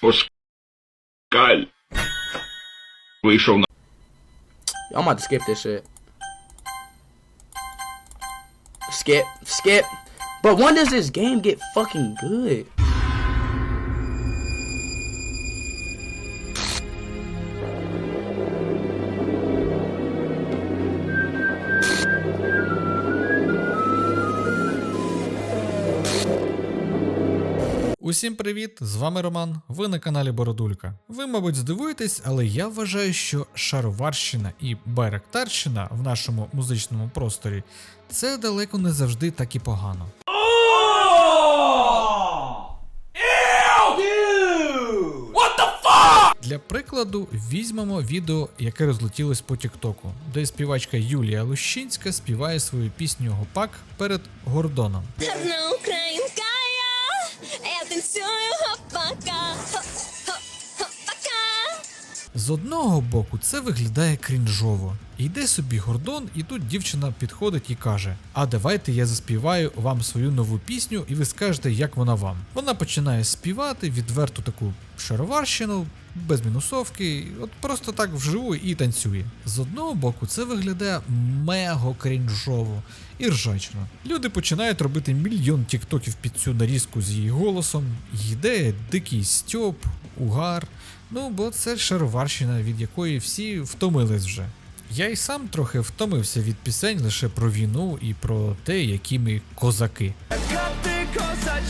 Pascal. We shall. I'm about to skip this shit. Skip, skip. But when does this game get fucking good? Усім привіт! З вами Роман. Ви на каналі Бородулька. Ви, мабуть, здивуєтесь, але я вважаю, що шароварщина і байрактарщина в нашому музичному просторі це далеко не завжди так і погано. Для прикладу, візьмемо відео, яке розлетілось по Тіктоку, де співачка Юлія Лущинська співає свою пісню Гопак перед Гордоном. Гарна silencio З одного боку, це виглядає крінжово. Йде собі Гордон, і тут дівчина підходить і каже: А давайте я заспіваю вам свою нову пісню, і ви скажете, як вона вам. Вона починає співати відверту таку шароварщину, без мінусовки, от просто так вживу і танцює. З одного боку, це виглядає мего крінжово і ржачно. Люди починають робити мільйон тіктоків під цю нарізку з її голосом, йде дикий стьоп, угар. Ну, бо це шароварщина, від якої всі втомились вже. Я й сам трохи втомився від пісень лише про війну і про те, які ми козаки. Ти козак,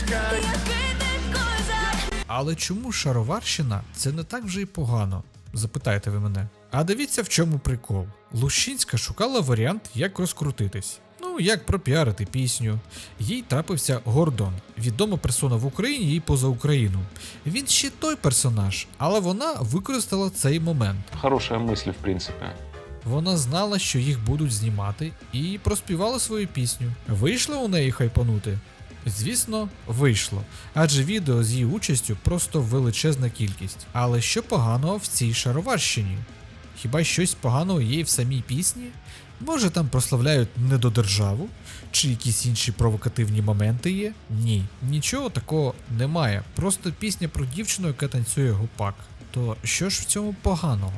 Але чому шароварщина це не так вже й погано? Запитаєте ви мене. А дивіться в чому прикол. Лущинська шукала варіант, як розкрутитись. Ну, як пропіарити пісню. Їй трапився Гордон, відома персона в Україні і поза Україну. Він ще той персонаж, але вона використала цей момент. Хорошая мысль, в принципе. Вона знала, що їх будуть знімати, і проспівала свою пісню. Вийшло у неї хайпанути? Звісно, вийшло, адже відео з її участю просто величезна кількість. Але що поганого в цій шароварщині? Хіба щось поганого є в самій пісні? Може там прославляють недодержаву? Чи якісь інші провокативні моменти є? Ні, нічого такого немає. Просто пісня про дівчину, яка танцює гопак. То що ж в цьому поганого?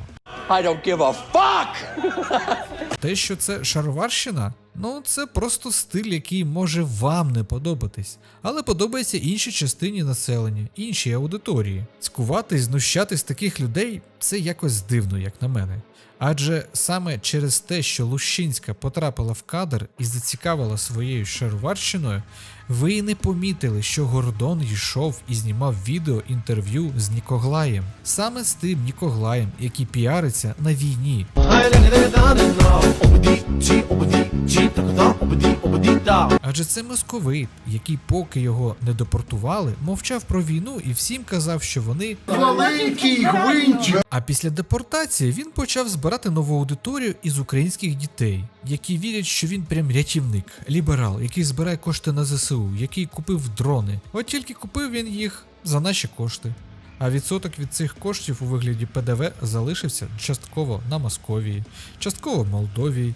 Те, що це шароварщина, ну це просто стиль, який може вам не подобатись, але подобається іншій частині населення, іншій аудиторії. Цькувати і знущатись таких людей це якось дивно, як на мене. Адже саме через те, що Лущинська потрапила в кадр і зацікавила своєю шароварщиною, ви не помітили, що Гордон йшов і знімав відео інтерв'ю з Нікоглаєм, саме з тим Нікоглаєм, який піариться на війні. Адже це московит, який, поки його не депортували, мовчав про війну і всім казав, що вони Маленький гвинтик. а після депортації він почав збирати нову аудиторію із українських дітей, які вірять, що він прям рятівник, ліберал, який збирає кошти на ЗСУ, який купив дрони. От тільки купив він їх за наші кошти. А відсоток від цих коштів у вигляді ПДВ залишився частково на Московії, частково в Молдовії.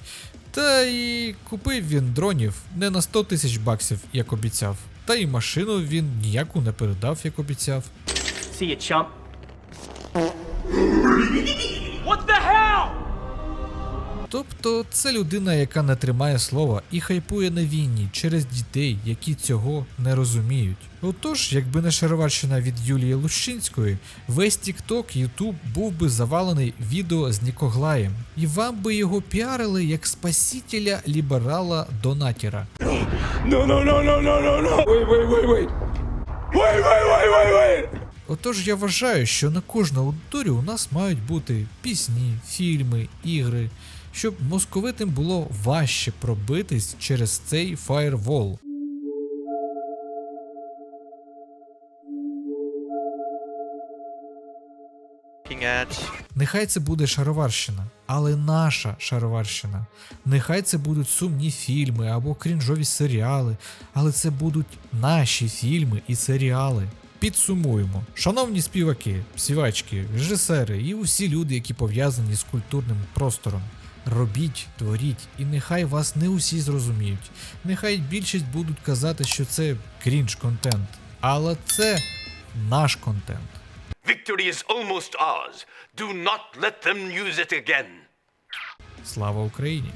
Та і купив він дронів не на 100 тисяч баксів, як обіцяв. Та й машину він ніяку не передав, як обіцяв. See you, chump. What the hell? Тобто це людина, яка не тримає слова і хайпує на війні через дітей, які цього не розуміють. Отож, якби не шароварщина від Юлії Лущинської, весь TikTok, YouTube був би завалений відео з Нікоглаєм, і вам би його піарили як спасителя ліберала донатіра. Отож я вважаю, що на кожну аудиторію у нас мають бути пісні, фільми, ігри, щоб московитим було важче пробитись через цей фаєрвол. Нехай це буде шароварщина, але наша шароварщина. Нехай це будуть сумні фільми або крінжові серіали, але це будуть наші фільми і серіали. Підсумуємо, шановні співаки, співачки, режисери і усі люди, які пов'язані з культурним простором. Робіть, творіть, і нехай вас не усі зрозуміють. Нехай більшість будуть казати, що це крінж контент. Але це наш контент. Victory is almost ours. Do not let them use it again. Слава Україні!